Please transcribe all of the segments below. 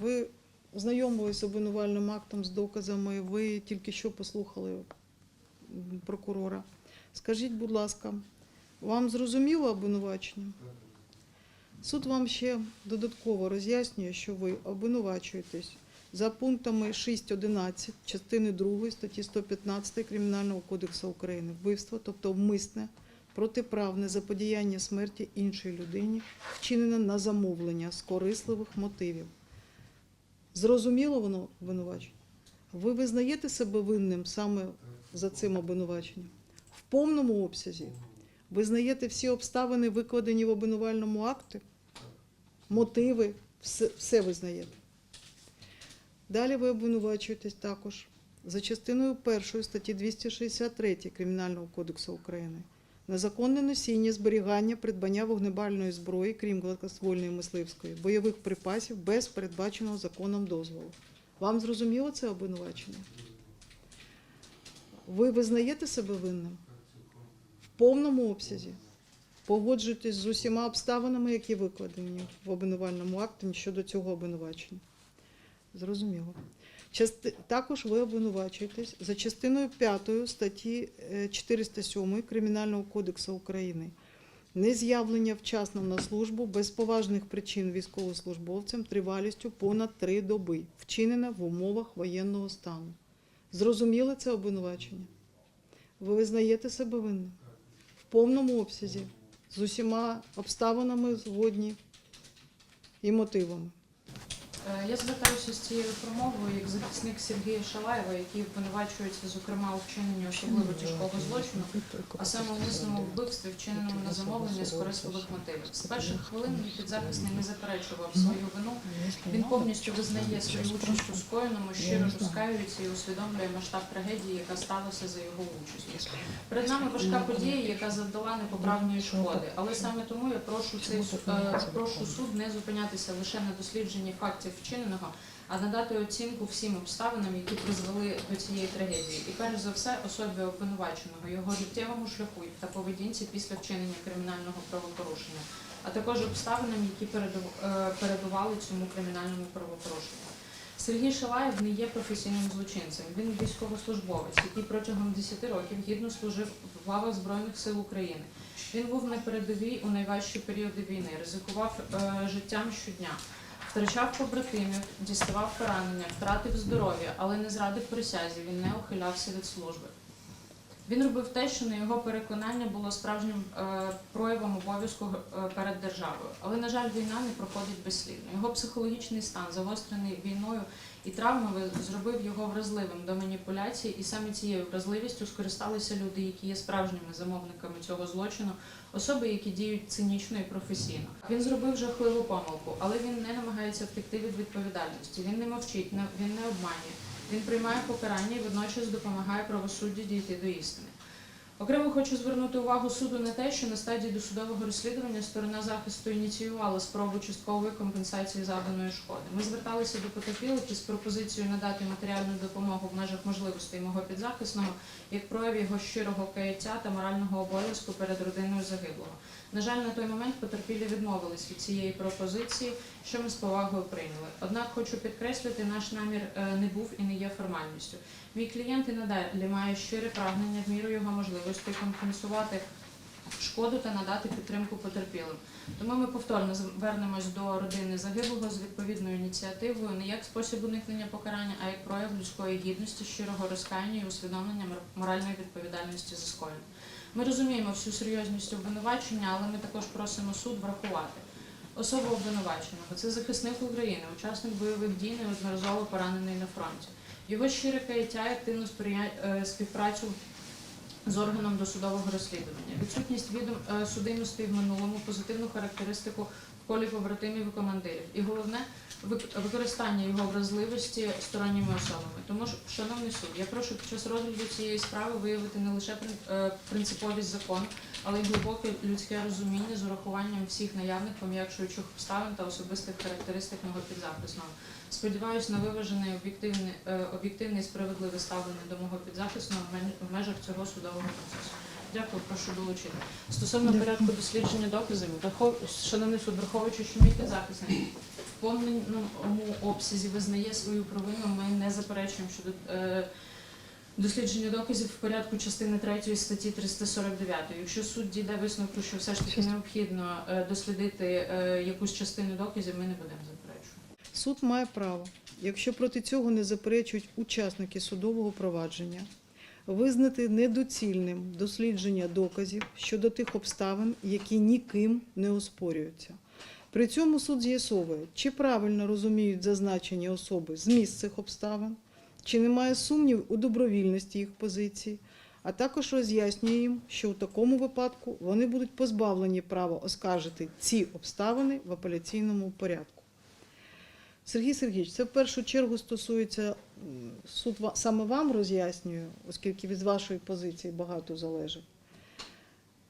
Ви знайомились з обвинувальним актом, з доказами, ви тільки що послухали прокурора. Скажіть, будь ласка, вам зрозуміло обвинувачення? Суд вам ще додатково роз'яснює, що ви обвинувачуєтесь за пунктами 6.11 частини 2 статті 115 Кримінального кодексу України вбивство, тобто вмисне, протиправне заподіяння смерті іншій людині, вчинене на замовлення з корисливих мотивів. Зрозуміло воно обвинувачення? Ви визнаєте себе винним саме за цим обвинуваченням? В повному обсязі? Визнаєте всі обставини, викладені в обвинувальному акті? Мотиви, все, все визнаєте. Далі ви обвинувачуєтесь також за частиною 1 статті 263 Кримінального кодексу України. Незаконне носіння, зберігання, придбання вогнебальної зброї, крім гладкоствольної мисливської, бойових припасів без передбаченого законом дозволу. Вам зрозуміло це обвинувачення? Ви визнаєте себе винним? В повному обсязі? Погоджуєтесь з усіма обставинами, які викладені в обвинувальному акті щодо цього обвинувачення? Зрозуміло. Також ви обвинувачуєтесь за частиною 5 статті е, 407 Кримінального кодексу України. Нез'явлення вчасно на службу без поважних причин військовослужбовцям тривалістю понад три доби, вчинене в умовах воєнного стану. Зрозуміло це обвинувачення? Ви визнаєте себе винним? В повному обсязі, з усіма обставинами згодні і мотивами. Е, Я звертаюся з цією промовою як захисник Сергія Шалаєва, який обвинувачується, зокрема, у вчиненні особливо тяжкого злочину, а саме умисному вбивстві, вчиненому на замовлення з корисливих мотивів. З перших хвилин мій підзахисний не заперечував свою вину. Він повністю визнає свою участь у скоєному, щиро розкаюється і усвідомлює масштаб трагедії, яка сталася за його участю. Перед нами важка подія, яка завдала непоправної шкоди. Але саме тому я прошу цей е, прошу суд не зупинятися лише на дослідженні фактів вчиненого, а надати оцінку всім обставинам, які призвели до цієї трагедії, і перш за все особі обвинуваченого, його життєвому шляху та поведінці після вчинення кримінального правопорушення, а також обставинам, які переду- е, передували цьому кримінальному правопорушенню. Сергій Шалаєв не є професійним злочинцем. Він військовослужбовець, який протягом 10 років гідно служив в лавах Збройних сил України. Він був на передовій у найважчі періоди війни, ризикував е, життям щодня, втрачав побратимів, діставав поранення, втратив здоров'я, але не зрадив присязі. Він не ухилявся від служби. Він робив те, що на його переконання було справжнім е, проявом обов'язку е, перед державою. Але, на жаль, війна не проходить безслідно. Його психологічний стан, загострений війною і травмами, зробив його вразливим до маніпуляцій, і саме цією вразливістю скористалися люди, які є справжніми замовниками цього злочину, особи, які діють цинічно і професійно. Він зробив жахливу помилку, але він не намагається втекти від відповідальності. Він не мовчить, він не обманює. Він приймає покарання і водночас допомагає правосуддю дійти до істини. Окремо хочу звернути увагу суду на те, що на стадії досудового розслідування сторона захисту ініціювала спробу часткової компенсації завданої шкоди. Ми зверталися до потерпілих із пропозицією надати матеріальну допомогу в межах можливостей мого підзахисного як прояв його щирого каяття та морального обов'язку перед родиною загиблого. На жаль, на той момент потерпілі відмовились від цієї пропозиції, що ми з повагою прийняли. Однак хочу підкреслити, наш намір е, не був і не є формальністю. Мій клієнт і надалі має щире прагнення в міру його можливостей компенсувати шкоду та надати підтримку потерпілим. Тому ми повторно звернемось до родини загиблого з відповідною ініціативою не як спосіб уникнення покарання, а як прояв людської гідності, щирого розкаяння і усвідомлення моральної відповідальності за скоєне. Ми розуміємо всю серйозність обвинувачення, але ми також просимо суд врахувати. Особа обвинуваченого це захисник України, учасник бойових дій, неодноразово поранений на фронті. Його щире каяття і активну е, співпрацю з органом досудового розслідування, відсутність відом е, судимості в минулому, позитивну характеристику колі побратимів і командирів. І головне вик- використання його вразливості сторонніми особами. Тому шановний суд, я прошу під час розгляду цієї справи виявити не лише е, принциповість закону, але й глибоке людське розуміння з урахуванням всіх наявних пом'якшуючих обставин та особистих характеристик мого підзахисного. Сподіваюсь на виважене об'єктивне, е, об'єктивне і справедливе ставлення до мого підзахисного в в межах цього судового процесу. Дякую, прошу долучити. Стосовно порядку дослідження доказів, шановний суд, враховуючи, що мій підзахисний повному обсязі визнає свою провину, ми не заперечуємо щодо е, дослідження доказів в порядку частини 3 статті 349. Якщо суд дійде висновку, що все ж таки необхідно е, дослідити якусь частину доказів, ми не будемо. Суд має право, якщо проти цього не заперечують учасники судового провадження, визнати недоцільним дослідження доказів щодо тих обставин, які ніким не оспорюються. При цьому суд з'ясовує, чи правильно розуміють зазначені особи зміст цих обставин, чи немає сумнів у добровільності їх позицій, а також роз'яснює їм, що у такому випадку вони будуть позбавлені права оскаржити ці обставини в апеляційному порядку. Сергій Сергійович, це в першу чергу стосується суд саме вам роз'яснює, оскільки від вашої позиції багато залежить.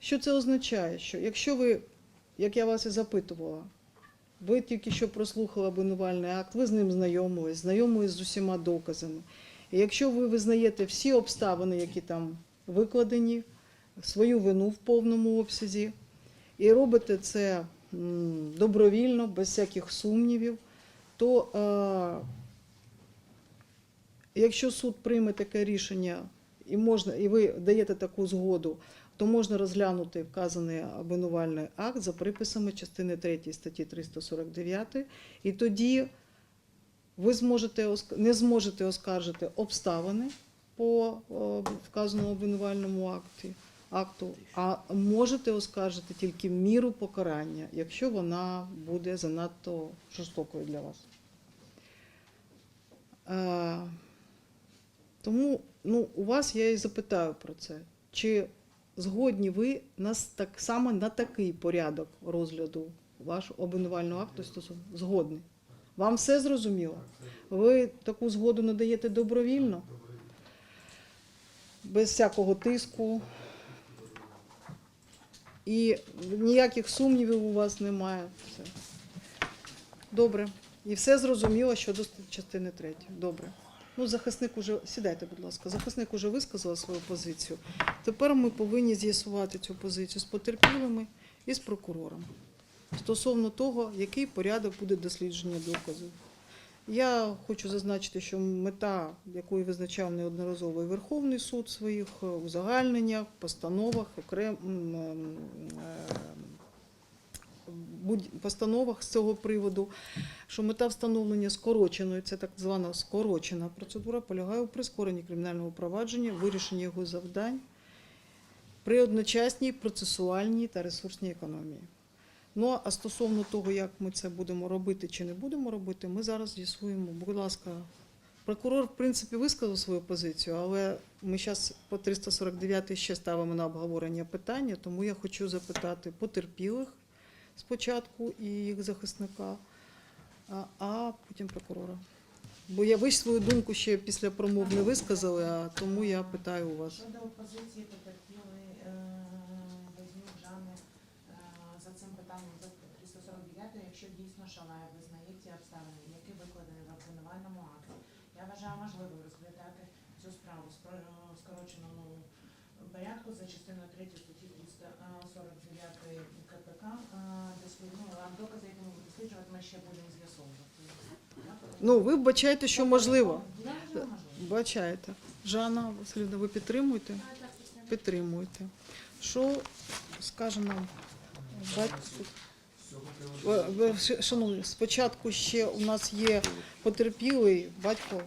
Що це означає? Що якщо ви, як я вас і запитувала, ви тільки що прослухали обвинувальний акт, ви з ним знайомились, знайомились з усіма доказами. І якщо ви визнаєте всі обставини, які там викладені, свою вину в повному обсязі, і робите це добровільно, без всяких сумнівів, то е, якщо суд прийме таке рішення і можна, і ви даєте таку згоду, то можна розглянути вказаний обвинувальний акт за приписами частини 3 статті 349, і тоді ви зможете не зможете оскаржити обставини по вказаному обвинувальному акті, акту, а можете оскаржити тільки міру покарання, якщо вона буде занадто жорстокою для вас. Е, тому ну, у вас я і запитаю про це. Чи згодні ви нас так само на такий порядок розгляду вашого обвинувального акту стосовно згодні? Вам все зрозуміло? Ви таку згоду надаєте добровільно, без всякого тиску. І ніяких сумнівів у вас немає. Все. Добре. І все зрозуміло щодо частини третьої. Добре. Ну, захисник уже сідайте, будь ласка. Захисник уже висказала свою позицію. Тепер ми повинні з'ясувати цю позицію з потерпілими і з прокурором стосовно того, який порядок буде дослідження доказів. Я хочу зазначити, що мета, якою визначав неодноразово і Верховний суд в своїх е, узагальненнях, постановах, окрем постановах з цього приводу, що мета встановлення скороченої, це так звана скорочена процедура, полягає у прискоренні кримінального провадження, вирішенні його завдань при одночасній процесуальній та ресурсній економії. Ну а стосовно того, як ми це будемо робити чи не будемо робити, ми зараз з'ясуємо. Будь ласка, прокурор, в принципі, висказав свою позицію, але ми зараз по 349 ще ставимо на обговорення питання, тому я хочу запитати потерпілих спочатку і їх захисника, а, потім прокурора. Бо я ви ж свою думку ще після промов не висказали, а тому я питаю у вас. Щодо опозиції потерпіли е, Вознюк Жанни е, за цим питанням за 349, дійсно Шалаєв визнає ті обставини, які викладені в обвинувальному акті. Я вважаю можливим розглядати цю справу в скороченому порядку за частиною 3 статті 349 КПК. е, дослідну, докази, які ми досліджувати, ми ще будемо з'ясовувати. Ну, ви вбачаєте, що можливо. Бачаєте. Жанна Васильівна, ви підтримуєте? Підтримуєте. Що скаже нам Е, Шановні, спочатку ще у нас є потерпілий батько.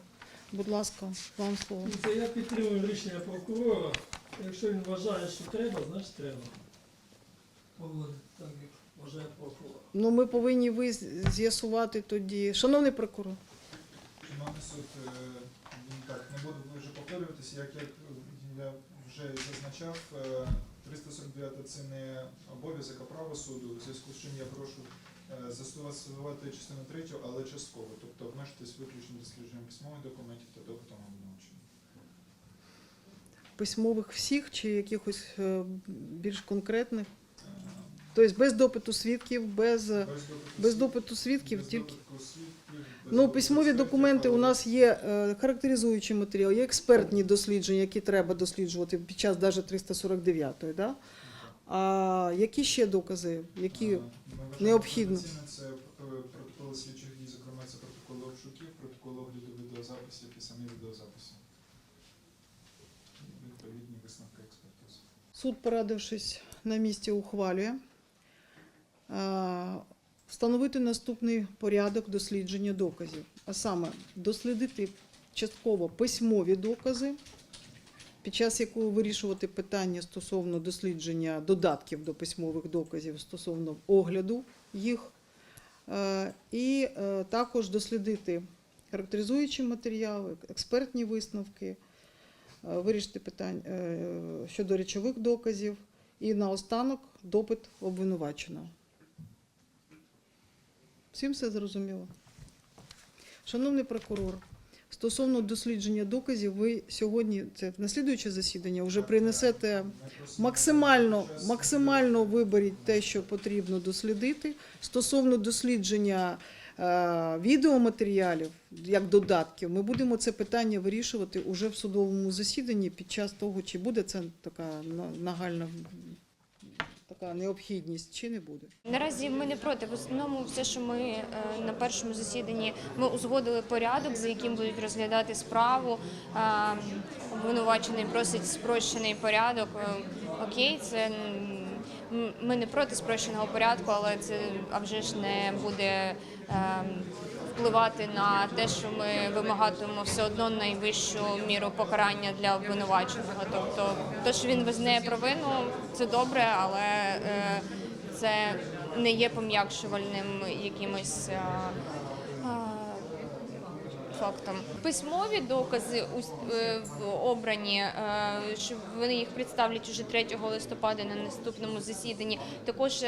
Будь ласка, вам слово. Це я підтримую рішення прокурора. Якщо він вважає, що треба, значить треба. Так, як вважає прокурор. Ну, ми повинні ви з'ясувати тоді. Шановний прокурор, Шановний суд, е, так, не буду вже повторюватися, як я, я вже зазначав, е, 349 це не обов'язок, а право суду, у зв'язку з чим я прошу е, застосувати частину третю, але частково, тобто обмежитись виключно дослідженням письмових документів та допитом обвинувачення. письмових всіх чи якихось е, більш конкретних? Тобто без допиту свідків, без, без допиту свідків, тільки ну письмові документи у нас є е, характеризуючий матеріал, є експертні дослідження, які треба досліджувати під час навіть 349-ї. Да? А які ще докази, які е, необхідні? Це е, протоколи слідчих дій, зокрема це протоколи обшуків, протоколи огляду відеозаписів і самі відеозаписи. Відповідні висновки експертиз. Суд, порадившись на місці, ухвалює встановити наступний порядок дослідження доказів, а саме дослідити частково письмові докази, під час якого вирішувати питання стосовно дослідження додатків до письмових доказів стосовно огляду їх, Е, і е, також дослідити характеризуючі матеріали, експертні висновки, е, вирішити питання е, щодо речових доказів і наостанок допит обвинуваченого. Всім все зрозуміло. Шановний прокурор, стосовно дослідження доказів, ви сьогодні, це наслідуюче засідання, вже принесете максимально, максимально виберіть те, що потрібно дослідити. Стосовно дослідження е, відеоматеріалів як додатків, ми будемо це питання вирішувати уже в судовому засіданні під час того, чи буде це така нагальна така необхідність, чи не буде. Наразі ми не проти. В основному, все, що ми е, на першому засіданні ми узгодили порядок, за яким будуть розглядати справу. Е, Обвинувачений просить спрощений порядок. Е, Окей, це ми не проти спрощеного порядку, але це а вже ж не буде. Впливати на те, що ми вимагатимемо все одно найвищу міру покарання для обвинуваченого. Тобто, те, що він визнає провину, це добре, але е, це не є пом'якшувальним якимось. е, е, Фактом письмові докази обрані, що вони їх представлять уже 3 листопада на наступному засіданні. Також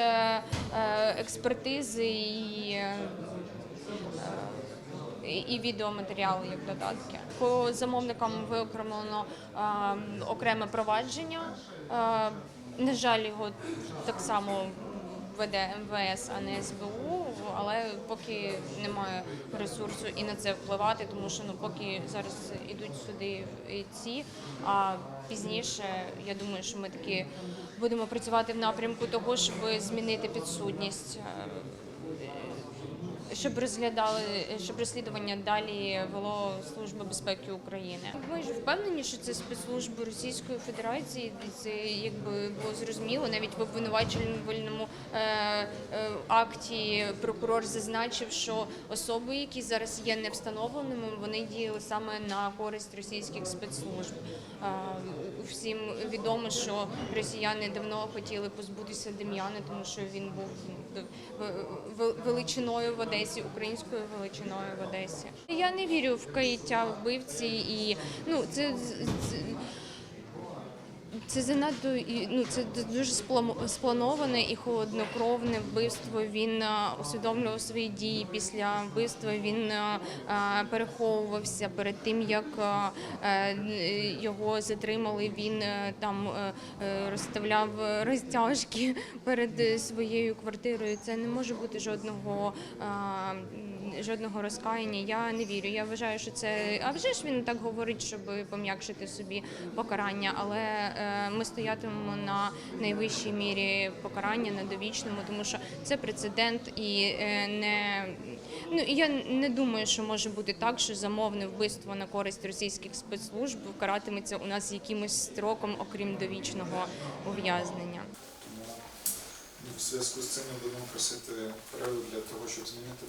експертизи і і- відеоматеріали як додатки. По замовникам виокремлено е, окреме провадження. Е, на жаль, його так само веде МВС, а не СБУ, але поки немає ресурсу і на це впливати, тому що ну поки зараз ідуть суди і ці, а пізніше я думаю, що ми таки будемо працювати в напрямку того, щоб змінити підсудність. Е, щоб розглядали, щоб розслідування далі вело Служба безпеки України. Ми ж впевнені, що це спецслужби Російської Федерації. Це якби було зрозуміло. Навіть в обвинувачувальному е, е, акті прокурор зазначив, що особи, які зараз є невстановленими, вони діяли саме на користь російських спецслужб. Всім відомо, що росіяни давно хотіли позбутися Дем'яна, тому що він був величиною в Одесі, українською величиною в Одесі. Я не вірю в каяття вбивці і ну це. Це занадто і, ну це дуже сплановане і холоднокровне вбивство. Він е, усвідомлював свої дії після вбивства. Він е, е, переховувався перед тим, як його затримали. Він там розставляв розтяжки перед своєю квартирою. Це не може бути жодного. Жодного розкаяння я не вірю. Я вважаю, що це а вже ж він так говорить, щоб пом'якшити собі покарання, але е, ми стоятимемо на найвищій мірі покарання на довічному, тому що це прецедент і е, не ну я не думаю, що може бути так, що замовне вбивство на користь російських спецслужб каратиметься у нас якимось строком, окрім довічного ув'язнення. В зв'язку з цим ми будемо просити перерву для того, щоб змінити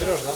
Береш, да?